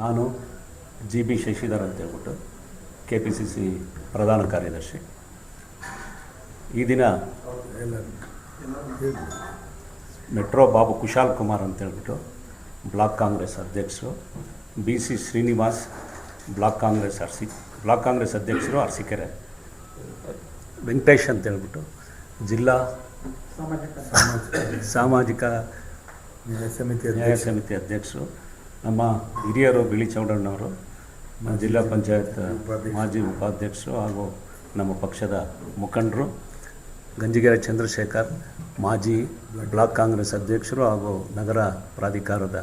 ನಾನು G B Shashidhar ಅಂತ ಹೇಳ್ಬಿಟ್ಟು ಕೆ ಪಿ ಸಿ ಸಿ ಪ್ರಧಾನ ಕಾರ್ಯದರ್ಶಿ. ಈ ದಿನ ಮೆಟ್ರೋ ಬಾಬು ಕುಶಾಲ್ ಕುಮಾರ್ ಅಂತ ಹೇಳ್ಬಿಟ್ಟು ಬ್ಲಾಕ್ ಕಾಂಗ್ರೆಸ್ ಅಧ್ಯಕ್ಷರು B C Srinivas block Congress ಅರ್ಸಿ block Congress ಅಧ್ಯಕ್ಷರು ಅರಸಿಕೆರೆ ವೆಂಕಟೇಶ್ ಅಂತ ಹೇಳ್ಬಿಟ್ಟು ಜಿಲ್ಲಾ ಸಾಮಾಜಿಕ ನ್ಯಾಯ ಸಮಿತಿ ನ್ಯಾಯ ಸಮಿತಿ ಅಧ್ಯಕ್ಷರು ನಮ್ಮ ಹಿರಿಯರು ಬಿಳಿ ಚೌಡಣ್ಣವರು ಜಿಲ್ಲಾ ಪಂಚಾಯತ್ ಮಾಜಿ ಉಪಾಧ್ಯಕ್ಷರು ಹಾಗೂ ನಮ್ಮ ಪಕ್ಷದ ಮುಖಂಡರು, ಗಂಜಿಗೆರೆ ಚಂದ್ರಶೇಖರ್, ಮಾಜಿ ಬ್ಲಾಕ್ ಕಾಂಗ್ರೆಸ್ ಅಧ್ಯಕ್ಷರು ಹಾಗೂ ನಗರ ಪ್ರಾಧಿಕಾರದ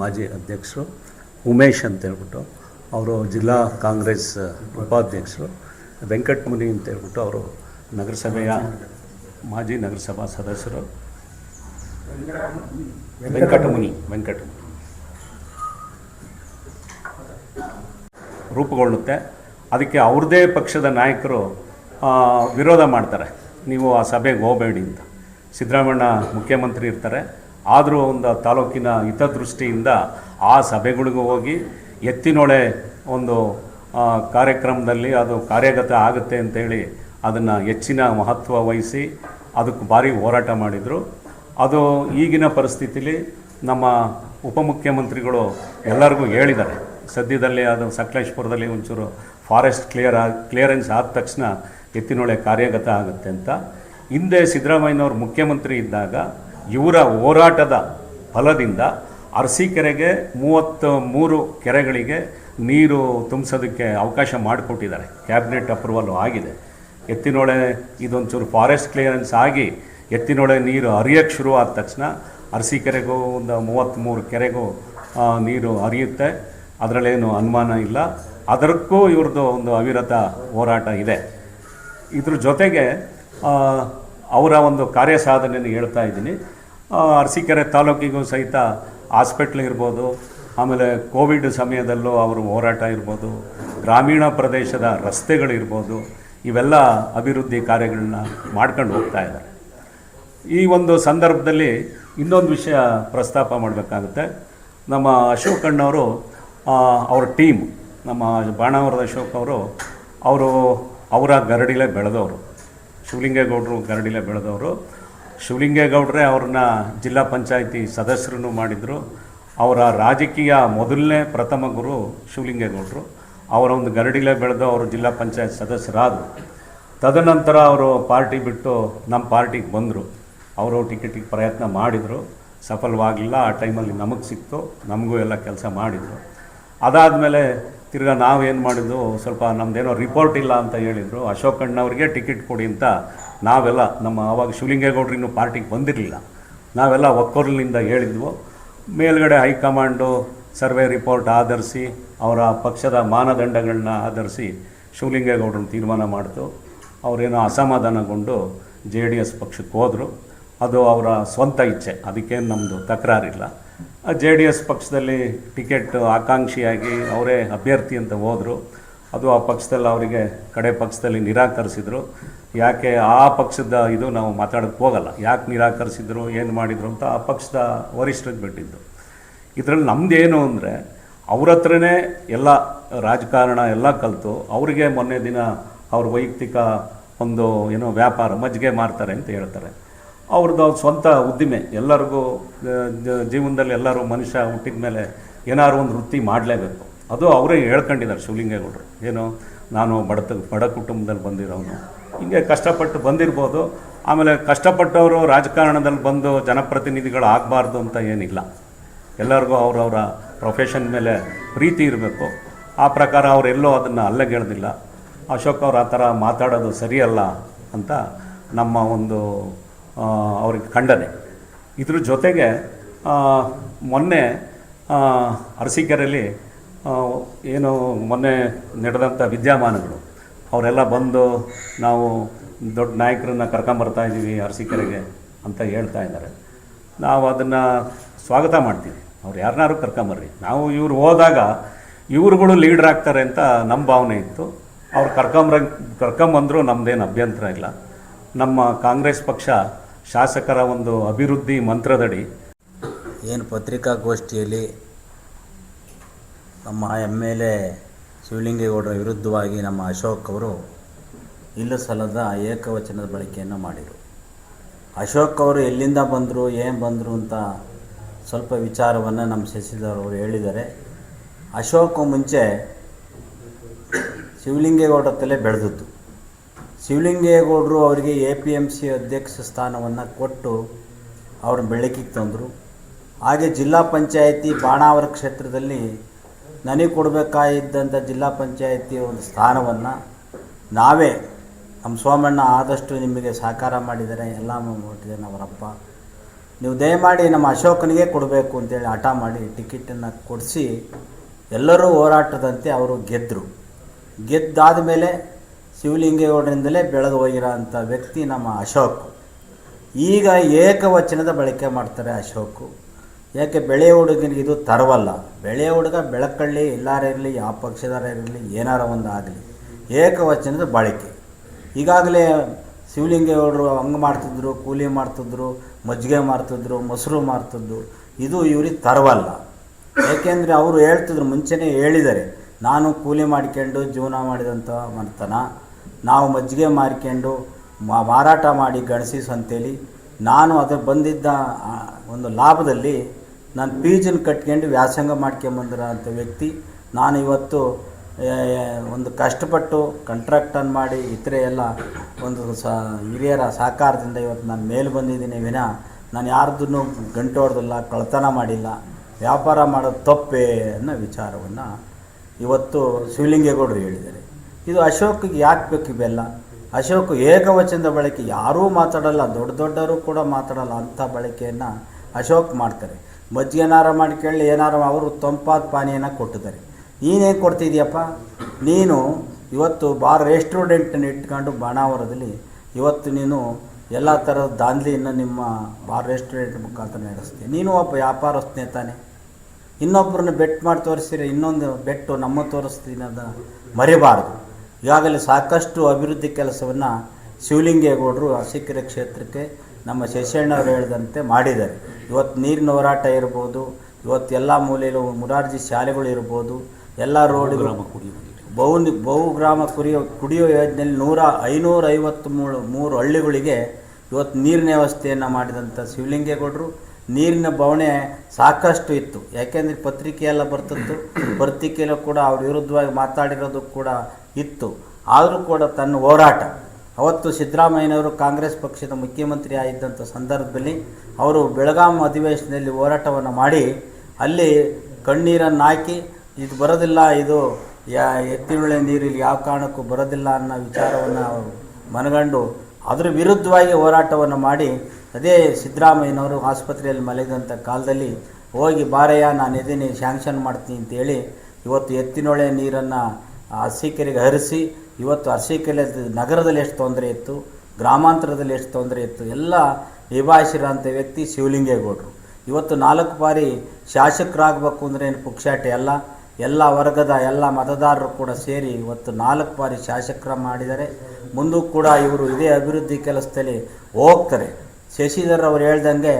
ಮಾಜಿ ಅಧ್ಯಕ್ಷರು, ಉಮೇಶ್ ಅಂತ ಹೇಳ್ಬಿಟ್ಟು ಅವರು ಜಿಲ್ಲಾ ಕಾಂಗ್ರೆಸ್ ಉಪಾಧ್ಯಕ್ಷರು ವೆಂಕಟಮುನಿ ಅಂತ ಹೇಳ್ಬಿಟ್ಟು ಅವರು ನಗರಸಭೆಯ ಮಾಜಿ ನಗರಸಭಾ ಸದಸ್ಯರು. ವೆಂಕಟಮುನಿ ವೆಂಕಟಮುನಿ ರೂಪುಗೊಳ್ಳುತ್ತೆ. ಅದಕ್ಕೆ ಅವ್ರದ್ದೇ ಪಕ್ಷದ ನಾಯಕರು ವಿರೋಧ ಮಾಡ್ತಾರೆ. ನೀವು ಆ ಸಭೆಗೆ ಹೋಗಬೇಡಿ ಅಂತ. ಸಿದ್ದರಾಮಣ್ಣ ಮುಖ್ಯಮಂತ್ರಿ ಇರ್ತಾರೆ. ಆದರೂ ಒಂದು ತಾಲೂಕಿನ ಹಿತದೃಷ್ಟಿಯಿಂದ ಆ ಸಭೆಗಳಿಗೂ ಹೋಗಿ ಎತ್ತಿನೊಳೆ ಒಂದು ಕಾರ್ಯಕ್ರಮದಲ್ಲಿ ಅದು ಕಾರ್ಯಗತ ಆಗುತ್ತೆ ಅಂತೇಳಿ ಅದನ್ನು ಹೆಚ್ಚಿನ ಮಹತ್ವ ವಹಿಸಿ ಅದಕ್ಕೆ ಭಾರಿ ಹೋರಾಟ ಮಾಡಿದರು. ಅದು ಈಗಿನ ಪರಿಸ್ಥಿತಿಲಿ ನಮ್ಮ ಉಪಮುಖ್ಯಮಂತ್ರಿಗಳು ಎಲ್ಲರಿಗೂ ಹೇಳಿದ್ದಾರೆ. ಸದ್ಯದಲ್ಲೇ ಅದು ಸಕಲೇಶ್ಪುರದಲ್ಲಿ ಒಂಚೂರು ಫಾರೆಸ್ಟ್ ಕ್ಲಿಯರ್ ಕ್ಲಿಯರೆನ್ಸ್ ಆದ ತಕ್ಷಣ ಎತ್ತಿನೊಳೆ ಕಾರ್ಯಗತ ಆಗುತ್ತೆ ಅಂತ. ಹಿಂದೆ ಸಿದ್ದರಾಮಯ್ಯನವರು ಮುಖ್ಯಮಂತ್ರಿ ಇದ್ದಾಗ ಇವರ ಹೋರಾಟದ ಫಲದಿಂದ ಅರಸೀಕೆರೆಗೆ ಮೂವತ್ತು ಮೂರು ಕೆರೆಗಳಿಗೆ ನೀರು ತುಂಬಿಸೋದಕ್ಕೆ ಅವಕಾಶ ಮಾಡಿಕೊಟ್ಟಿದ್ದಾರೆ. ಕ್ಯಾಬಿನೆಟ್ ಅಪ್ರೂವಲ್ಲು ಆಗಿದೆ. ಎತ್ತಿನೊಳೆ ಇದೊಂಚೂರು ಫಾರೆಸ್ಟ್ ಕ್ಲಿಯರೆನ್ಸ್ ಆಗಿ ಎತ್ತಿನೊಳೆ ನೀರು ಹರಿಯೋಕ್ಕೆ ಶುರು ಆದ ತಕ್ಷಣ ಅರಸೀಕೆರೆಗೂ ಒಂದು ಮೂವತ್ತ್ಮೂರು ಕೆರೆಗೂ ನೀರು ಹರಿಯುತ್ತೆ. ಅದರಲ್ಲೇನು ಅನುಮಾನ ಇಲ್ಲ. ಅದಕ್ಕೂ ಇವ್ರದ್ದು ಒಂದು ಅವಿರತ ಹೋರಾಟ ಇದೆ. ಇದ್ರ ಜೊತೆಗೆ ಅವರ ಒಂದು ಕಾರ್ಯ ಸಾಧನೆಯನ್ನು ಹೇಳ್ತಾ ಇದ್ದೀನಿ. ಅರಸೀಕೆರೆ ತಾಲೂಕಿಗೂ ಸಹಿತ ಹಾಸ್ಪಿಟ್ಲ್ ಇರ್ಬೋದು ಆಮೇಲೆ ಕೋವಿಡ್ ಸಮಯದಲ್ಲೂ ಅವರು ಹೋರಾಟ ಇರ್ಬೋದು ಗ್ರಾಮೀಣ ಪ್ರದೇಶದ ರಸ್ತೆಗಳಿರ್ಬೋದು ಇವೆಲ್ಲ ಅಭಿವೃದ್ಧಿ ಕಾರ್ಯಗಳನ್ನ ಮಾಡ್ಕೊಂಡು ಹೋಗ್ತಾ ಇದ್ದಾರೆ. ಈ ಒಂದು ಸಂದರ್ಭದಲ್ಲಿ ಇನ್ನೊಂದು ವಿಷಯ ಪ್ರಸ್ತಾಪ ಮಾಡಬೇಕಾಗುತ್ತೆ. ನಮ್ಮ ಅಶೋಕ್ ಅಣ್ಣವರು ಆ, ಅವ್ರ ಟೀಮ್ ನಮ್ಮ ಬಾಣಾವರದ ಅಶೋಕ್ ಅವರು ಅವರು ಅವರ ಗರಡಿಲೇ ಬೆಳೆದವರು. ಶಿವಲಿಂಗೇಗೌಡರು ಗರಡಿಲೇ ಬೆಳೆದವರು. ಶಿವಲಿಂಗೇಗೌಡರೇ ಅವ್ರನ್ನ ಜಿಲ್ಲಾ ಪಂಚಾಯಿತಿ ಸದಸ್ಯರನ್ನು ಮಾಡಿದರು. ಅವರ ರಾಜಕೀಯ ಮೊದಲನೇ ಪ್ರಥಮ ಗುರು ಶಿವಲಿಂಗೇಗೌಡರು. ಅವರ ಒಂದು ಗರಡಿಲೇ ಬೆಳೆದು ಅವರು ಜಿಲ್ಲಾ ಪಂಚಾಯತ್ ಸದಸ್ಯರಾದರು. ತದನಂತರ ಅವರು ಪಾರ್ಟಿ ಬಿಟ್ಟು ನಮ್ಮ ಪಾರ್ಟಿಗೆ ಬಂದರು. ಅವರು ಟಿಕೆಟಿಗೆ ಪ್ರಯತ್ನ ಮಾಡಿದರು. ಸಫಲವಾಗಿಲ್ಲ, ಆ ಟೈಮಲ್ಲಿ ನಮಗೆ ಸಿಕ್ತು. ನಮಗೂ ಎಲ್ಲ ಕೆಲಸ ಮಾಡಿದರು. ಅದಾದಮೇಲೆ ತಿರ್ಗಾ ನಾವೇನು ಮಾಡಿದ್ದು ಸ್ವಲ್ಪ ನಮ್ಮದೇನೋ ರಿಪೋರ್ಟ್ ಇಲ್ಲ ಅಂತ ಹೇಳಿದರು, ಅಶೋಕ್ ಅಣ್ಣವ್ರಿಗೆ ಟಿಕೆಟ್ ಕೊಡಿ ಅಂತ ನಾವೆಲ್ಲ ನಮ್ಮ ಆವಾಗ ಶಿವಲಿಂಗೇಗೌಡರು ಇನ್ನೂ ಪಾರ್ಟಿಗೆ ಬಂದಿರಲಿಲ್ಲ. ನಾವೆಲ್ಲ ಒಕ್ಕೊರ್ಲಿನಿಂದ ಹೇಳಿದ್ವು. ಮೇಲ್ಗಡೆ ಹೈಕಮಾಂಡು ಸರ್ವೆ ರಿಪೋರ್ಟ್ ಆಧರಿಸಿ, ಅವರ ಪಕ್ಷದ ಮಾನದಂಡಗಳನ್ನ ಆಧರಿಸಿ ಶಿವಲಿಂಗೇಗೌಡರನ್ನ ತೀರ್ಮಾನ ಮಾಡಿತು. ಅವರೇನೋ ಅಸಮಾಧಾನಗೊಂಡು ಜೆ ಡಿ ಎಸ್ ಪಕ್ಷಕ್ಕೆ ಹೋದರು. ಅದು ಅವರ ಸ್ವಂತ ಇಚ್ಛೆ, ಅದಕ್ಕೇನು ನಮ್ಮದು ತಕರಾರಿಲ್ಲ. ಜೆ ಡಿ ಎಸ್ ಪಕ್ಷದಲ್ಲಿ ಟಿಕೆಟ್ ಆಕಾಂಕ್ಷಿಯಾಗಿ ಅವರೇ ಅಭ್ಯರ್ಥಿ ಅಂತ ಹೋದರು. ಅದು ಆ ಪಕ್ಷದಲ್ಲಿ ಅವರಿಗೆ ಕಡೆ ಪಕ್ಷದಲ್ಲಿ ನಿರಾಕರಿಸಿದರು. ಯಾಕೆ ಆ ಪಕ್ಷದ ಇದು ನಾವು ಮಾತಾಡೋಕ್ಕೆ ಹೋಗಲ್ಲ. ಯಾಕೆ ನಿರಾಕರಿಸಿದ್ರು, ಏನು ಮಾಡಿದರು ಅಂತ ಆ ಪಕ್ಷದ ವರಿಷ್ಠರಿಗೆ ಬಿಟ್ಟಿದ್ದು. ಇದರಲ್ಲಿ ನಮ್ಮದೇನು ಅಂದರೆ ಅವ್ರ ಹತ್ರನೇ ಎಲ್ಲ ರಾಜಕಾರಣ ಎಲ್ಲ ಕಲಿತು, ಅವರಿಗೆ ಮೊನ್ನೆ ದಿನ ಅವ್ರ ವೈಯಕ್ತಿಕ ಒಂದು ಏನೋ ವ್ಯಾಪಾರ ಮಜ್ಜಿಗೆ ಮಾರ್ತಾರೆ ಅಂತ ಹೇಳ್ತಾರೆ. ಅವ್ರದ್ದು ಅವ್ರ ಸ್ವಂತ ಉದ್ದಿಮೆ. ಎಲ್ಲರಿಗೂ ಜೀವನದಲ್ಲಿ ಎಲ್ಲರೂ ಮನುಷ್ಯ ಹುಟ್ಟಿದ ಮೇಲೆ ಏನಾದ್ರು ಒಂದು ವೃತ್ತಿ ಮಾಡಲೇಬೇಕು. ಅದು ಅವರೇ ಹೇಳ್ಕೊಂಡಿದ್ದಾರೆ ಶಿವಲಿಂಗೇಗೌಡರು. ಏನು, ನಾನು ಬಡತ, ಬಡ ಕುಟುಂಬದಲ್ಲಿ ಬಂದಿರೋನು. ಹಿಂಗೆ ಕಷ್ಟಪಟ್ಟು ಬಂದಿರ್ಬೋದು. ಆಮೇಲೆ ಕಷ್ಟಪಟ್ಟವರು ರಾಜಕಾರಣದಲ್ಲಿ ಬಂದು ಜನಪ್ರತಿನಿಧಿಗಳು ಆಗಬಾರ್ದು ಅಂತ ಏನಿಲ್ಲ. ಎಲ್ಲರಿಗೂ ಅವರವರ ಪ್ರೊಫೆಷನ್ ಮೇಲೆ ಪ್ರೀತಿ ಇರಬೇಕು. ಆ ಪ್ರಕಾರ ಅವರೆಲ್ಲೋ ಅದನ್ನು ಅಲ್ಲಗೆಳ್ದಿಲ್ಲ. ಅಶೋಕ್ ಅವ್ರು ಆ ಥರ ಮಾತಾಡೋದು ಸರಿಯಲ್ಲ ಅಂತ ನಮ್ಮ ಒಂದು ಅವ್ರಿಗೆ ಖಂಡನೆ. ಇದ್ರ ಜೊತೆಗೆ ಮೊನ್ನೆ ಅರಸೀಕೆರೆಯಲ್ಲಿ ಏನು ಮೊನ್ನೆ ನಡೆದಂಥ ವಿದ್ಯಮಾನಗಳು. ಅವರೆಲ್ಲ ಬಂದು ನಾವು ದೊಡ್ಡ ನಾಯಕರನ್ನ ಕರ್ಕೊಂಬರ್ತಾ ಇದ್ದೀವಿ ಅರಸೀಕೆರೆಗೆ ಅಂತ ಹೇಳ್ತಾ ಇದ್ದಾರೆ. ನಾವು ಅದನ್ನು ಸ್ವಾಗತ ಮಾಡ್ತೀವಿ. ಅವ್ರು ಯಾರನ್ನಾರು ಕರ್ಕೊಂಬರ್ರಿ. ನಾವು ಇವ್ರು ಹೋದಾಗ ಇವ್ರುಗಳು ಲೀಡ್ರ್ ಆಗ್ತಾರೆ ಅಂತ ನಮ್ಮ ಭಾವನೆ ಇತ್ತು. ಅವ್ರು ಕರ್ಕೊಂಬ್ರ, ಕರ್ಕೊಂಬಂದರೂ ನಮ್ಮದೇನು ಅಭ್ಯಂತರ ಇಲ್ಲ. ನಮ್ಮ ಕಾಂಗ್ರೆಸ್ ಪಕ್ಷ ಶಾಸಕರ ಒಂದು ಅಭಿವೃದ್ಧಿ ಮಂತ್ರದಡಿ ಏನು ಪತ್ರಿಕಾಗೋಷ್ಠಿಯಲ್ಲಿ ನಮ್ಮ ಎಂ ಎಲ್ ಎ ಶಿವಲಿಂಗೇಗೌಡರ ವಿರುದ್ಧವಾಗಿ ನಮ್ಮ ಅಶೋಕ್ ಅವರು ಇಲ್ಲ ಸಲ್ಲದ ಏಕವಚನದ ಬಳಕೆಯನ್ನು ಮಾಡಿದರು. ಅಶೋಕ್ ಅವರು ಎಲ್ಲಿಂದ ಬಂದರು, ಏನು ಬಂದರು ಅಂತ ಸ್ವಲ್ಪ ವಿಚಾರವನ್ನು ನಮ್ಮ ಶಶಿಧರ್ ಅವರು ಹೇಳಿದ್ದಾರೆ ಅಶೋಕ್ ಮುಂಚೆ ಶಿವಲಿಂಗೇಗೌಡರ ತಲೆ ಬೆಳೆದದ್ದು ಶಿವಲಿಂಗೇಗೌಡರು ಅವರಿಗೆ ಎ ಪಿ ಎಂ ಸಿ ಅಧ್ಯಕ್ಷ ಸ್ಥಾನವನ್ನು ಕೊಟ್ಟು ಅವ್ರನ್ನ ಬೆಳಕಿಗೆ ತಂದರು. ಹಾಗೆ ಜಿಲ್ಲಾ ಪಂಚಾಯಿತಿ ಬಾಣಾವರ ಕ್ಷೇತ್ರದಲ್ಲಿ ನನಗೆ ಕೊಡಬೇಕಾಗಿದ್ದಂಥ ಜಿಲ್ಲಾ ಪಂಚಾಯಿತಿಯ ಒಂದು ಸ್ಥಾನವನ್ನು ನಾವೇ ನಮ್ಮ ಸೋಮಣ್ಣ ಆದಷ್ಟು ನಿಮಗೆ ಸಹಕಾರ ಮಾಡಿದ್ದಾರೆ. ಎಲ್ಲ ಮಾಡಿದ್ದೇನೆ ಅವರಪ್ಪ ನೀವು ದಯಮಾಡಿ ನಮ್ಮ ಅಶೋಕನಿಗೆ ಕೊಡಬೇಕು ಅಂತೇಳಿ ಹಠ ಮಾಡಿ ಟಿಕೆಟನ್ನು ಕೊಡಿಸಿ ಎಲ್ಲರೂ ಹೋರಾಟದಂತೆ ಅವರು ಗೆದ್ದರು ಗೆದ್ದಾದ ಮೇಲೆ ಶಿವಲಿಂಗೇಗೌಡರಿಂದಲೇ ಬೆಳೆದು ಹೋಗಿರೋ ಅಂಥ ವ್ಯಕ್ತಿ ನಮ್ಮ ಅಶೋಕ್. ಈಗ ಏಕವಚನದ ಬಳಕೆ ಮಾಡ್ತಾರೆ ಅಶೋಕು. ಯಾಕೆ ಬೆಳೆ ಹುಡುಗನಿಗೆ ಇದು ತರವಲ್ಲ? ಬೆಳೆ ಹುಡುಗ ಬೆಳಕಳ್ಳಿ ಇರಲಿ, ಯಾವ ಪಕ್ಷದಾರ ಇರಲಿ, ಏನಾರ ಒಂದು ಆಗಲಿ. ಏಕವಚನದ ಬಳಕೆ. ಈಗಾಗಲೇ ಶಿವಲಿಂಗೇಗೌಡರು ಹಂಗೆ ಮಾಡ್ತಿದ್ರು, ಕೂಲಿ ಮಾಡ್ತಿದ್ರು, ಮಜ್ಜಿಗೆ ಮಾಡ್ತಿದ್ರು, ಮೊಸರು ಮಾಡ್ತಿದ್ರು. ಇದು ಇವ್ರಿಗೆ ತರವಲ್ಲ. ಏಕೆಂದರೆ ಅವರು ಹೇಳ್ತಿದ್ರು, ಮುಂಚೆನೇ ಹೇಳಿದ್ದಾರೆ, ನಾನು ಕೂಲಿ ಮಾಡ್ಕೊಂಡು ಜೀವನ ಮಾಡಿದಂಥ ಮಾಡ್ತಾನ ನಾವು ಮಜ್ಜಿಗೆ ಮಾರಿಕೊಂಡು ಮಾರಾಟ ಮಾಡಿ ಗಣಸಿ ಅಂತೇಳಿ ನಾನು ಅದ್ರ ಬಂದಿದ್ದ ಒಂದು ಲಾಭದಲ್ಲಿ ನಾನು ಜಿನ ಕಟ್ಕೊಂಡು ವ್ಯಾಸಂಗ ಮಾಡ್ಕೊಂಬಂದಿರೋಂಥ ವ್ಯಕ್ತಿ. ನಾನು ಇವತ್ತು ಒಂದು ಕಷ್ಟಪಟ್ಟು ಕಂಟ್ರಾಕ್ಟನ್ನು ಮಾಡಿ ಇತರೆ ಎಲ್ಲ ಒಂದು ಸ, ಹಿರಿಯರ ಸಹಕಾರದಿಂದ ಇವತ್ತು ನಾನು ಮೇಲೆ ಬಂದಿದ್ದೀನಿ ವಿನ ನಾನು ಯಾರ್ದನ್ನು ಗಂಟು ಹೊಡೆದಿಲ್ಲ ಕಳ್ತನ ಮಾಡಿಲ್ಲ, ವ್ಯಾಪಾರ ಮಾಡೋದು ತಪ್ಪೇ ಅನ್ನೋ ವಿಚಾರವನ್ನು ಇವತ್ತು ಶಿವಲಿಂಗೇಗೌಡರು ಹೇಳಿದ್ದಾರೆ. ಇದು ಅಶೋಕಿಗೆ ಯಾಕೆ ಬೇಕು ಇವೆಲ್ಲ? ಅಶೋಕ್ ಏಕವಚನದ ಬಳಕೆ ಯಾರೂ ಮಾತಾಡಲ್ಲ, ದೊಡ್ಡ ದೊಡ್ಡವರು ಕೂಡ ಮಾತಾಡಲ್ಲ ಅಂಥ ಬಳಕೆಯನ್ನು ಅಶೋಕ್ ಮಾಡ್ತಾರೆ. ಮಜ್ಜಿಗೆನಾರ ಕೇಳಿ ಏನಾರ ಅವರು ತಂಪಾದ ಪಾನೀಯನ ಕೊಟ್ಟಿದ್ದಾರೆ. ನೀನೇನು ಕೊಡ್ತಿದ್ಯಪ್ಪ? ನೀನು ಇವತ್ತು ಬಾರ್ ರೆಸ್ಟೋರೆಂಟನ್ನು ಇಟ್ಕೊಂಡು ಬಾಣಾವರದಲ್ಲಿ ಇವತ್ತು ನೀನು ಎಲ್ಲ ಥರದ ದಾಂಧಲಿಯನ್ನು ನಿಮ್ಮ ಬಾರ್ ರೆಸ್ಟೋರೆಂಟ್ ಮುಖಾಂತರ ನಡೆಸ್ತೀನಿ ನೀನು ಒಬ್ಬ ವ್ಯಾಪಾರಸ್ಥನೇ ತಾನೆ. ಇನ್ನೊಬ್ಬರನ್ನ ಬೆಟ್ ಮಾಡಿ ತೋರಿಸಿದ್ರೆ ಇನ್ನೊಂದು ಬೆಟ್ಟು ನಮ್ಮ ತೋರಿಸ್ತೀನಿ ಅದನ್ನು ಮರಿಬಾರ್ದು. ಈಗಾಗಲೇ ಸಾಕಷ್ಟು ಅಭಿವೃದ್ಧಿ ಕೆಲಸವನ್ನು ಶಿವಲಿಂಗೇಗೌಡರು ಅಸಿಕೆರೆ ಕ್ಷೇತ್ರಕ್ಕೆ ನಮ್ಮ ಶಶಿಯಣ್ಣವರು ಹೇಳಿದಂತೆ ಮಾಡಿದ್ದಾರೆ. ಇವತ್ತು ನೀರಿನ ಹೋರಾಟ ಇರ್ಬೋದು ಇವತ್ತು ಎಲ್ಲ ಮೂಲೆಯಲ್ಲೂ ಮುರಾರ್ಜಿ ಶಾಲೆಗಳು ಇರ್ಬೋದು ಎಲ್ಲ ರೋಡ್ ಬಹು ಗ್ರಾಮ ಕುರಿಯೋ ಕುಡಿಯೋ ಯೋಜನೆಯಲ್ಲಿ ನೂರ ಐನೂರ ಐವತ್ತು ಮೂರು ಮೂರು ಹಳ್ಳಿಗಳಿಗೆ ಇವತ್ತು ನೀರಿನ ವ್ಯವಸ್ಥೆಯನ್ನು ಮಾಡಿದಂಥ ಶಿವಲಿಂಗೇಗೌಡರು. ನೀರಿನ ಬವಣೆ ಸಾಕಷ್ಟು ಇತ್ತು. ಯಾಕೆಂದರೆ ಪತ್ರಿಕೆಯೆಲ್ಲ ಬರ್ತಿತ್ತು. ಪತ್ರಿಕೆಯಲ್ಲೂ ಕೂಡ ಅವ್ರ ವಿರುದ್ಧವಾಗಿ ಮಾತಾಡಿರೋದು ಕೂಡ ಇತ್ತು. ಆದರೂ ಕೂಡ ತನ್ನ ಹೋರಾಟ. ಅವತ್ತು ಸಿದ್ದರಾಮಯ್ಯನವರು ಕಾಂಗ್ರೆಸ್ ಪಕ್ಷದ ಮುಖ್ಯಮಂತ್ರಿ ಆಗಿದ್ದಂಥ ಸಂದರ್ಭದಲ್ಲಿ ಅವರು ಬೆಳಗಾಂ ಅಧಿವೇಶನದಲ್ಲಿ ಹೋರಾಟವನ್ನು ಮಾಡಿ, ಅಲ್ಲಿ ಕಣ್ಣೀರನ್ನು ಹಾಕಿ, ಇದು ಬರೋದಿಲ್ಲ, ಇದು ಯಾ ಎತ್ತಿನೊಳೆ ಇಲ್ಲಿ ಯಾವ ಕಾರಣಕ್ಕೂ ಬರೋದಿಲ್ಲ ಅನ್ನೋ ವಿಚಾರವನ್ನು ಅವರು ಮನಗಂಡು, ಅದರ ವಿರುದ್ಧವಾಗಿ ಹೋರಾಟವನ್ನು ಮಾಡಿ, ಅದೇ ಸಿದ್ದರಾಮಯ್ಯನವರು ಆಸ್ಪತ್ರೆಯಲ್ಲಿ ಮಲಗಿದಂಥ ಕಾಲದಲ್ಲಿ ಹೋಗಿ, ಬಾರಯ್ಯ, ನಾನು ಇದೀನಿ ಶ್ಯಾಂಕ್ಷನ್ ಮಾಡ್ತೀನಿ ಅಂತೇಳಿ, ಇವತ್ತು ಎತ್ತಿನೊಳೆ ನೀರನ್ನು ಅರಸೀಕೆರೆಗೆ ಹರಿಸಿ, ಇವತ್ತು ಅರಸೀಕೆರೆ ನಗರದಲ್ಲಿ ಎಷ್ಟು ತೊಂದರೆ ಇತ್ತು, ಗ್ರಾಮಾಂತರದಲ್ಲಿ ಎಷ್ಟು ತೊಂದರೆ ಇತ್ತು, ಎಲ್ಲ ನಿಭಾಯಿಸಿರೋಂಥ ವ್ಯಕ್ತಿ ಶಿವಲಿಂಗೇಗೌಡರು. ಇವತ್ತು ನಾಲ್ಕು ಬಾರಿ ಶಾಸಕರಾಗಬೇಕು ಅಂದರೆ ಏನು ಪುಕ್ಷಾಟಿ ಅಲ್ಲ, ಎಲ್ಲ ವರ್ಗದ ಎಲ್ಲ ಮತದಾರರು ಕೂಡ ಸೇರಿ ಇವತ್ತು ನಾಲ್ಕು ಬಾರಿ ಶಾಸಕರ ಮಾಡಿದ್ದಾರೆ. ಮುಂದೂ ಕೂಡ ಇವರು ಇದೇ ಅಭಿವೃದ್ಧಿ ಕೆಲಸದಲ್ಲಿ ಹೋಗ್ತಾರೆ. ಶಶಿಧರ್ ಅವರು ಹೇಳ್ದಂಗೆ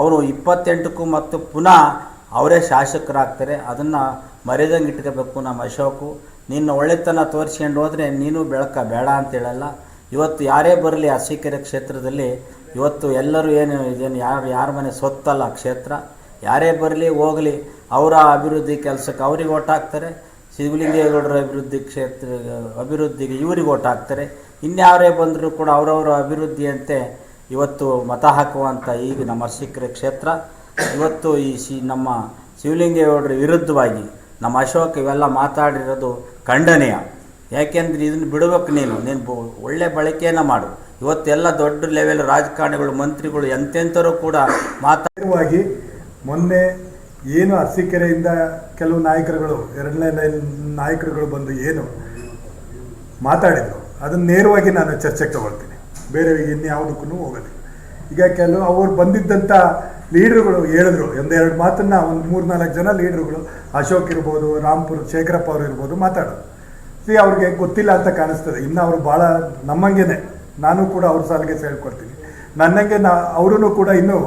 ಅವರು ಇಪ್ಪತ್ತೆಂಟಕ್ಕೂ ಮತ್ತು ಪುನಃ ಅವರೇ ಶಾಸಕರಾಗ್ತಾರೆ. ಅದನ್ನು ಮರೆದಂಗೆ ಇಟ್ಕೋಬೇಕು ನಮ್ಮ ಅಶೋಕು. ನಿನ್ನ ಒಳ್ಳೆತನ ತೋರಿಸ್ಕೊಂಡು ಹೋದರೆ ನೀನು ಬೆಳಕ ಬೇಡ ಅಂತ ಹೇಳಲ್ಲ ಇವತ್ತು ಯಾರೇ ಬರಲಿ ಅರಸೀಕೆರೆ ಕ್ಷೇತ್ರದಲ್ಲಿ, ಇವತ್ತು ಎಲ್ಲರೂ ಏನು ಇದೇನು ಯಾರು, ಯಾರ ಮನೆ ಸೊತ್ತಲ್ಲ ಕ್ಷೇತ್ರ? ಯಾರೇ ಬರಲಿ, ಹೋಗಲಿ, ಅವರ ಅಭಿವೃದ್ಧಿ ಕೆಲಸಕ್ಕೆ ಅವ್ರಿಗೆ ಓಟ್ ಹಾಕ್ತಾರೆ ಶಿವಲಿಂಗೇಗೌಡರ ಅಭಿವೃದ್ಧಿ ಕ್ಷೇತ್ರ, ಅಭಿವೃದ್ಧಿಗೆ ಇವ್ರಿಗೆ ಓಟ್ ಹಾಕ್ತಾರೆ ಇನ್ಯಾರೇ ಬಂದರೂ ಕೂಡ ಅವರವರ ಅಭಿವೃದ್ಧಿಯಂತೆ ಇವತ್ತು ಮತ ಹಾಕುವಂಥ ಈಗ ನಮ್ಮ ಅರಸೀಕೆರೆ ಕ್ಷೇತ್ರ. ಇವತ್ತು ಈ ಶಿ ನಮ್ಮ ಶಿವಲಿಂಗೇಗೌಡರ ವಿರುದ್ಧವಾಗಿ ನಮ್ಮ ಅಶೋಕ್ ಇವೆಲ್ಲ ಮಾತಾಡಿರೋದು ಖಂಡನೀಯ. ಯಾಕೆಂದ್ರೆ ಇದನ್ನು ಬಿಡಬೇಕು ನೀನು. ನೀನು ಒಳ್ಳೆ ಬಳಕೆಯನ್ನು ಮಾಡು. ಇವತ್ತೆಲ್ಲ ದೊಡ್ಡ ಲೆವೆಲ್ ರಾಜಕಾರಣಿಗಳು, ಮಂತ್ರಿಗಳು ಎಂತೆಂಥರೂ ಕೂಡ ಮಾತಾಡುವಾಗಿ ಮೊನ್ನೆ ಏನು ಅರಸೀಕೆರೆಯಿಂದ ಕೆಲವು ನಾಯಕರುಗಳು, ಎರಡನೇ ಲೈನ್ ನಾಯಕರುಗಳು ಬಂದು ಏನು ಮಾತಾಡಿದರು. ಅದನ್ನು ನೇರವಾಗಿ ನಾನು ಚರ್ಚೆಗೆ ತಗೊಳ್ತೀನಿ. ಬೇರೆ ಇನ್ಯಾವುದಕ್ಕೂ ಹೋಗೋದಿಲ್ಲ ಈಗ ಕೆಲವು ಅವ್ರು ಬಂದಿದ್ದಂಥ ಲೀಡ್ರುಗಳು ಹೇಳಿದ್ರು. ಒಂದೆರಡು ಮಾತನ್ನು ಒಂದು ಮೂರು ನಾಲ್ಕು ಜನ ಲೀಡ್ರುಗಳು ಅಶೋಕ್ ಇರ್ಬೋದು, ರಾಮ್ಪುರ್ ಶೇಖರಪ್ಪ ಅವರು ಇರ್ಬೋದು ಮಾತಾಡೋದು. ಸಿ ಅವ್ರಿಗೆ ಗೊತ್ತಿಲ್ಲ ಅಂತ ಕಾಣಿಸ್ತದೆ. ಇನ್ನು ಅವರು ಭಾಳ ನಮ್ಮಂಗೆನೆ. ನಾನು ಕೂಡ ಅವ್ರ ಸಾಲಿಗೆ ಸೇಳ್ಕೊಡ್ತೀನಿ ನನ್ನಂಗೆ ನಾ ಅವರೂ ಕೂಡ ಇನ್ನೂ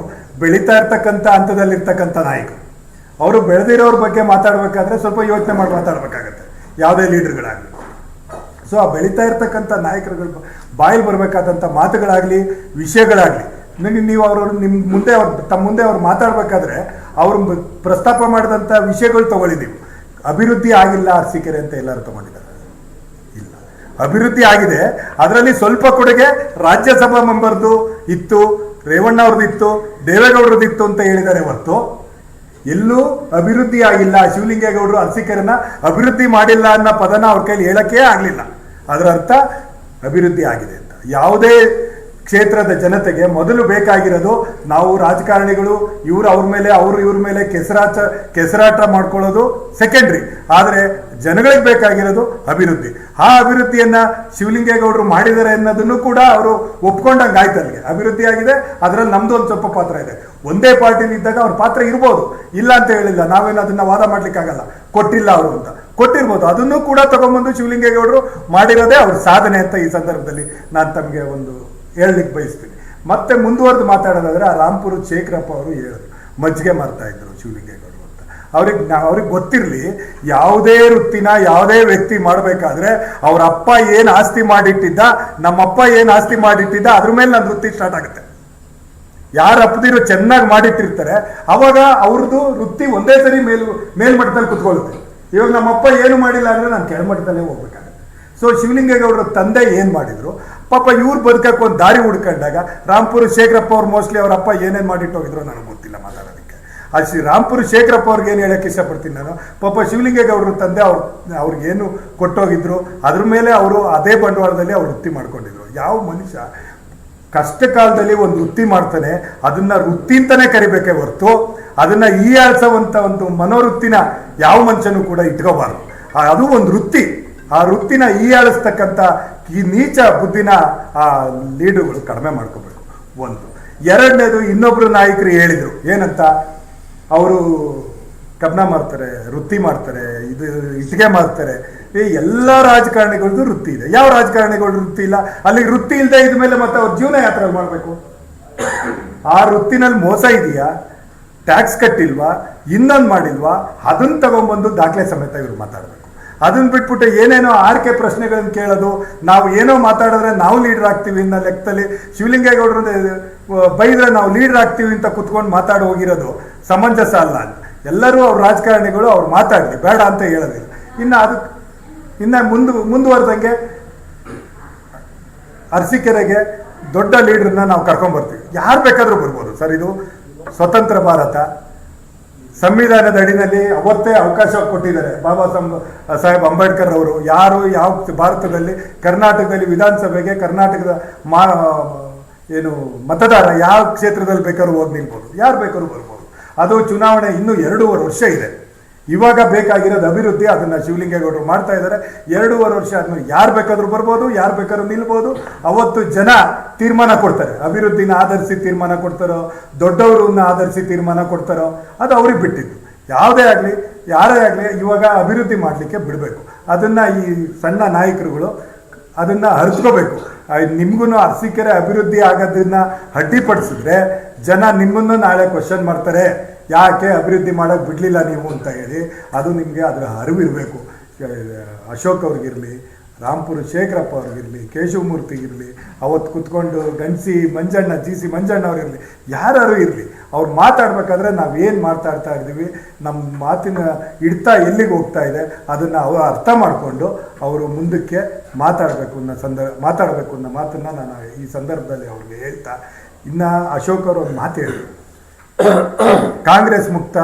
ಬೆಳೀತಾ ಇರ್ತಕ್ಕಂಥ ಹಂತದಲ್ಲಿರ್ತಕ್ಕಂಥ ನಾಯಕರು. ಅವರು ಬೆಳೆದಿರೋರ ಬಗ್ಗೆ ಮಾತಾಡಬೇಕಾದ್ರೆ ಸ್ವಲ್ಪ ಯೋಚನೆ ಮಾಡಿ ಮಾತಾಡಬೇಕಾಗತ್ತೆ. ಯಾವುದೇ ಲೀಡರ್ಗಳಾಗಲಿ. ಸೊ ಆ ಬೆಳೀತಾ ಇರ್ತಕ್ಕಂಥ ನಾಯಕರುಗಳು ಬಾಯಲ್ಲಿ ಬರಬೇಕಾದಂಥ ಮಾತುಗಳಾಗಲಿ, ವಿಷಯಗಳಾಗಲಿ ನೀವು ಅವರು ನಿಮ್ಮ ಮುಂದೆ ಅವ್ರು ತಮ್ಮ ಮುಂದೆ ಅವ್ರು ಮಾತಾಡಬೇಕಾದ್ರೆ ಅವರು ಪ್ರಸ್ತಾಪ ಮಾಡಿದಂಥ ವಿಷಯಗಳು ತಗೊಳ್ಳಿದ್ದೀವಿ. ಅಭಿವೃದ್ಧಿ ಆಗಿಲ್ಲ ಅರಸೀಕೆರೆ ಅಂತ ಎಲ್ಲರೂ ತಗೊಂಡಿದ್ದಾರೆ. ಇಲ್ಲ. ಅಭಿವೃದ್ಧಿ ಆಗಿದೆ. ಅದರಲ್ಲಿ ಸ್ವಲ್ಪ ಕೊಡುಗೆ ರಾಜ್ಯಸಭಾ ಮೆಂಬರ್ದು ಇತ್ತು ರೇವಣ್ಣ ಅವ್ರದ್ದು ಇತ್ತು, ದೇವೇಗೌಡರದ್ದು ಇತ್ತು ಅಂತ ಹೇಳಿದ್ದಾರೆ ಹೊರತು. ಎಲ್ಲೂ ಅಭಿವೃದ್ಧಿ ಆಗಿಲ್ಲ. ಶಿವಲಿಂಗೇಗೌಡರು ಅರಸಿಕೆರೆನ ಅಭಿವೃದ್ಧಿ ಮಾಡಿಲ್ಲ ಅನ್ನೋ ಪದನ ಅವ್ರ ಕೈಲಿ ಹೇಳೋಕ್ಕೇ ಆಗಲಿಲ್ಲ. ಅದರ ಅರ್ಥ ಅಭಿವೃದ್ಧಿ ಆಗಿದೆ ಅಂತ. ಯಾವುದೇ ಕ್ಷೇತ್ರದ ಜನತೆಗೆ ಮೊದಲು ಬೇಕಾಗಿರೋದು ನಾವು ರಾಜಕಾರಣಿಗಳು, ಇವ್ರು ಅವ್ರ ಮೇಲೆ, ಅವರು ಇವ್ರ ಮೇಲೆ ಕೆಸರಾಚ ಕೆಸರಾಟ ಮಾಡ್ಕೊಳ್ಳೋದು ಸೆಕೆಂಡ್ರಿ ಆದರೆ ಜನಗಳಿಗೆ ಬೇಕಾಗಿರೋದು ಅಭಿವೃದ್ಧಿ. ಆ ಅಭಿವೃದ್ಧಿಯನ್ನ ಶಿವಲಿಂಗೇಗೌಡರು ಮಾಡಿದ್ದಾರೆ ಅನ್ನೋದನ್ನು ಕೂಡ ಅವರು ಒಪ್ಕೊಂಡಂಗೆ ಆಯ್ತು ಅಲ್ಲಿಗೆ. ಅಭಿವೃದ್ಧಿ ಆಗಿದೆ, ಅದರಲ್ಲಿ ನಮ್ದು ಒಂದು ಸ್ವಲ್ಪ ಪಾತ್ರ ಇದೆ. ಒಂದೇ ಪಾರ್ಟಿಲಿ ಇದ್ದಾಗ ಅವ್ರ ಪಾತ್ರ ಇರ್ಬೋದು. ಇಲ್ಲ ಅಂತ ಹೇಳಿಲ್ಲ, ನಾವೇನು ಅದನ್ನ ವಾದ ಮಾಡ್ಲಿಕ್ಕಾಗಲ್ಲ. ಕೊಟ್ಟಿಲ್ಲ ಅವರು ಅಂತ. ಕೊಟ್ಟಿರ್ಬೋದು. ಅದನ್ನು ಕೂಡ ತಗೊಂಬಂದು ಶಿವಲಿಂಗೇಗೌಡರು ಮಾಡಿರೋದೇ ಅವ್ರ ಸಾಧನೆ ಅಂತ ಈ ಸಂದರ್ಭದಲ್ಲಿ ನಾನು ತಮಗೆ ಒಂದು ಹೇಳಲಿಕ್ಕೆ ಬಯಸ್ತೀನಿ. ಮತ್ತೆ ಮುಂದುವರೆದು ಮಾತಾಡೋದಾದ್ರೆ ಆ ರಾಂಪುರ ಶೇಖರಪ್ಪ ಅವರು ಹೇಳಿದ್ರು. ಮಜ್ಜಿಗೆ ಮಾಡ್ತಾ ಇದ್ರು ಶಿವಲಿಂಗೇಗೌಡರು ಅಂತ. ಅವ್ರಿಗೆ ನಾ- ಅವ್ರಿಗೆ ಗೊತ್ತಿರಲಿ, ಯಾವುದೇ ವೃತ್ತಿನ ಯಾವುದೇ ವ್ಯಕ್ತಿ ಮಾಡಬೇಕಾದ್ರೆ ಅವ್ರ ಅಪ್ಪ ಏನು ಆಸ್ತಿ ಮಾಡಿಟ್ಟಿದ್ದ, ನಮ್ಮಪ್ಪ ಏನು ಆಸ್ತಿ ಮಾಡಿಟ್ಟಿದ್ದ, ಅದ್ರ ಮೇಲೆ ನನ್ನ ವೃತ್ತಿ ಸ್ಟಾರ್ಟ್ ಆಗುತ್ತೆ. ಯಾರು ಅಪ್ಪದಿರೋ ಚೆನ್ನಾಗಿ ಮಾಡಿಟ್ಟಿರ್ತಾರೆ, ಅವಾಗ ಅವ್ರದ್ದು ವೃತ್ತಿ ಒಂದೇ ಸರಿ ಮೇಲ್, ಮೇಲ್ಮಟ್ಟದಲ್ಲಿ ಕುತ್ಕೊಳ್ಳುತ್ತೆ. ಇವಾಗ ನಮ್ಮಪ್ಪ ಏನು ಮಾಡಿಲ್ಲ ಅಂದರೆ ನಾನು ಕೆಳಮಟ್ಟದಲ್ಲೇ ಹೋಗ್ಬೇಕಾಗುತ್ತೆ. ಸೊ ಶಿವಲಿಂಗೇಗೌಡರ ತಂದೆ ಏನು ಮಾಡಿದ್ರು ಪಾಪ ಇವ್ರು ಬದುಕಕ್ಕೆ ಒಂದು ದಾರಿ ಹುಡ್ಕೊಂಡಾಗ ರಾಮ್ಪುರ ಶೇಖರಪ್ಪ ಅವ್ರು ಮೋಸ್ಟ್ಲಿ ಅವ್ರ ಅಪ್ಪ ಏನೇನು ಮಾಡಿಟ್ಟು ಹೋಗಿದ್ರು ನನಗೆ ಗೊತ್ತಿಲ್ಲ ಮಾತಾಡೋದಕ್ಕೆ. ಆ ಶ್ರೀ ರಾಮ್ಪುರ ಶೇಖರಪ್ಪ ಅವ್ರಿಗೆ ಏನು ಹೇಳಕ್ಕೆ ಇಷ್ಟಪಡ್ತೀನಿ ನಾನು? ಪಾಪ ಶಿವಲಿಂಗೇಗೌಡರ ತಂದೆ ಅವ್ರ ಅವ್ರಿಗೇನು ಕೊಟ್ಟೋಗಿದ್ರು, ಅದ್ರ ಮೇಲೆ ಅವರು ಅದೇ ಬಂಡವಾಳದಲ್ಲಿ ಅವ್ರು ವೃತ್ತಿ ಮಾಡ್ಕೊಂಡಿದ್ರು. ಯಾವ ಮನುಷ್ಯ ಕಷ್ಟ ಕಾಲದಲ್ಲಿ ಒಂದು ವೃತ್ತಿ ಮಾಡ್ತಾನೆ, ಅದನ್ನ ವೃತ್ತಿ ಅಂತಲೇ ಕರಿಬೇಕೇ ಹೊರತು, ಅದನ್ನ ಈ ಆಳ್ಸೋವಂಥ ಒಂದು ಮನೋವೃತ್ತಿನ ಯಾವ ಮನುಷ್ಯನೂ ಕೂಡ ಇಟ್ಕೋಬಾರ್ದು. ಅದು ಒಂದು ವೃತ್ತಿ. ಆ ವೃತ್ತಿನ ಈ ಆಳಿಸ್ತಕ್ಕಂಥ ಈ ನೀಚ ಬುದ್ಧಿನ, ಆ ಲೀಡುಗಳು ಕಡಿಮೆ ಮಾಡ್ಕೋಬೇಕು. ಒಂದು. ಎರಡನೇದು ಇನ್ನೊಬ್ರು ನಾಯಕರು ಹೇಳಿದರು. ಏನಂತ? ಅವರು ಕಬ್ನ ಮಾಡ್ತಾರೆ ವೃತ್ತಿ ಮಾಡ್ತಾರೆ, ಇದು ಇಟ್ಟಿಗೆ ಮಾಡ್ತಾರೆ ಈ ಎಲ್ಲ ರಾಜಕಾರಣಿಗಳದ್ದು ವೃತ್ತಿ ಇದೆ. ಯಾವ ರಾಜಕಾರಣಿಗಳು ವೃತ್ತಿ ಇಲ್ಲ? ಅಲ್ಲಿ ವೃತ್ತಿ ಇಲ್ಲದೆ ಇದ್ಮೇಲೆ ಮತ್ತೆ ಅವ್ರ ಜೀವನ ಯಾತ್ರೆ ಮಾಡಬೇಕು? ಆ ವೃತ್ತಿನಲ್ಲಿ ಮೋಸ ಇದೆಯಾ? ಟ್ಯಾಕ್ಸ್ ಕಟ್ಟಿಲ್ವಾ? ಇನ್ನೊಂದು ಮಾಡಿಲ್ವಾ? ಅದನ್ನು ತಗೊಂಡ್ಬಂದು ದಾಖಲೆ ಸಮೇತ ಇವರು ಮಾತಾಡಬೇಕು. ಅದನ್ನ ಬಿಟ್ಬಿಟ್ಟು ಏನೇನೋ ಆರ್ಕೆ ಪ್ರಶ್ನೆಗಳನ್ನ ಕೇಳೋದು, ನಾವು ಏನೋ ಮಾತಾಡಿದ್ರೆ ನಾವು ಲೀಡರ್ ಆಗ್ತೀವಿ ಅನ್ನೋ ಲೆಕ್ಕದಲ್ಲಿ ಶಿವಲಿಂಗೇಗೌಡರು ಬೈದ್ರೆ ನಾವು ಲೀಡರ್ ಆಗ್ತೀವಿ ಅಂತ ಕುತ್ಕೊಂಡು ಮಾತಾಡಿ ಹೋಗಿರೋದು ಸಮಂಜಸ ಅಲ್ಲ ಅಂತ. ಎಲ್ಲರೂ ಅವ್ರ ರಾಜಕಾರಣಿಗಳು ಅವ್ರು ಮಾತಾಡಲಿ, ಬೇಡ ಅಂತ ಹೇಳೋದಿಲ್ಲ. ಇನ್ನು ಅದು, ಇನ್ನು ಮುಂದು, ಮುಂದುವರೆದಂಗೆ ಅರಸಿಕೆರೆಗೆ ದೊಡ್ಡ ಲೀಡ್ರನ್ನ ನಾವು ಕರ್ಕೊಂಡ್ಬರ್ತೀವಿ ಯಾರು ಬೇಕಾದರೂ ಬರ್ಬೋದು ಸರ್, ಇದು ಸ್ವತಂತ್ರ ಭಾರತ. ಸಂವಿಧಾನದ ಅಡಿನಲ್ಲಿ ಅವತ್ತೇ ಅವಕಾಶ ಕೊಟ್ಟಿದ್ದಾರೆ. ಬಾಬಾ ಸಾಹೇಬ್ ಅಂಬೇಡ್ಕರ್ ಅವರು. ಯಾರು ಯಾವ ಭಾರತದಲ್ಲಿ, ಕರ್ನಾಟಕದಲ್ಲಿ ವಿಧಾನಸಭೆಗೆ ಕರ್ನಾಟಕದ ಮಾ, ಏನು ಮತದಾರ ಯಾವ ಕ್ಷೇತ್ರದಲ್ಲಿ ಬೇಕಾದ್ರೂ ಹೋಗಿ ನಿಲ್ಬೋದು. ಯಾರು ಬೇಕಾದ್ರೂ ಬರ್ಬೋದು. ಅದು ಚುನಾವಣೆ ಇನ್ನೂ ಎರಡೂವರೆ ವರ್ಷ ಇದೆ. ಇವಾಗ ಬೇಕಾಗಿರೋದು ಅಭಿವೃದ್ಧಿ ಅದನ್ನು ಶಿವಲಿಂಗೇಗೌಡರು ಮಾಡ್ತಾ ಇದ್ದಾರೆ. ಎರಡೂವರೆ ವರ್ಷ ಆದ್ಮೇಲೆ ಯಾರು ಬೇಕಾದ್ರೂ ಬರ್ಬೋದು, ಯಾರು ಬೇಕಾದ್ರೂ ನಿಲ್ಬೋದು. ಅವತ್ತು ಜನ ತೀರ್ಮಾನ ಕೊಡ್ತಾರೆ. ಅಭಿವೃದ್ಧಿನ ಆಧರಿಸಿ ತೀರ್ಮಾನ ಕೊಡ್ತಾರೋ, ದೊಡ್ಡವರನ್ನ ಆಧರಿಸಿ ತೀರ್ಮಾನ ಕೊಡ್ತಾರೋ, ಅದು ಅವ್ರಿಗೆ ಬಿಟ್ಟಿದ್ದು. ಯಾವುದೇ ಆಗಲಿ, ಯಾರೇ ಆಗಲಿ ಇವಾಗ ಅಭಿವೃದ್ಧಿ ಮಾಡಲಿಕ್ಕೆ ಬಿಡಬೇಕು. ಅದನ್ನು ಈ ಸಣ್ಣ ನಾಯಕರುಗಳು ಅದನ್ನು ಹರಿಸ್ಕೋಬೇಕು ನಿಮ್ಗೂ ಅರಸೀಕೆರೆ ಅಭಿವೃದ್ಧಿ ಆಗೋದನ್ನ ಅಡ್ಡಿಪಡಿಸಿದ್ರೆ ಜನ ನಿಮ್ಮನ್ನು ನಾಳೆ ಕ್ವಶನ್ ಮಾಡ್ತಾರೆ. ಯಾಕೆ ಅಭಿವೃದ್ಧಿ ಮಾಡೋಕೆ ಬಿಡಲಿಲ್ಲ ನೀವು ಅಂತ ಹೇಳಿ, ಅದು ನಿಮಗೆ ಅದರ ಅರಿವಿರಬೇಕು. ಅಶೋಕ್ ಅವ್ರಿಗಿರಲಿ ರಾಂಪುರ ಶೇಖರಪ್ಪ ಅವ್ರಿಗಿರಲಿ ಕೇಶವಮೂರ್ತಿಗಿರಲಿ ಅವತ್ತು ಕುತ್ಕೊಂಡು ಗನ್ಸಿ ಮಂಜಣ್ಣ, ಜಿ ಸಿ ಮಂಜಣ್ಣ ಅವ್ರಿರಲಿ ಯಾರು ಇರಲಿ, ಅವ್ರು ಮಾತಾಡಬೇಕಾದ್ರೆ ನಾವು ಏನು ಮಾತಾಡ್ತಾ ಇದ್ದೀವಿ ನಮ್ಮ ಮಾತಿನ ಇಡ್ತಾ ಎಲ್ಲಿಗೆ ಹೋಗ್ತಾ ಇದೆ, ಅದನ್ನು ಅವರು ಅರ್ಥ ಮಾಡಿಕೊಂಡು ಅವರು ಮುಂದಕ್ಕೆ ಮಾತಾಡಬೇಕು ಅನ್ನೋ ಸಂದರ್ಭ ಮಾತಾಡಬೇಕು ಅನ್ನೋ ಮಾತನ್ನು ನಾನು ಈ ಸಂದರ್ಭದಲ್ಲಿ ಅವ್ರಿಗೆ ಹೇಳ್ತಾ, ಇನ್ನು ಅಶೋಕ್ ಅವರು ಒಂದು ಮಾತು ಹೇಳಿದ್ರು ಕಾಂಗ್ರೆಸ್ ಮುಕ್ತ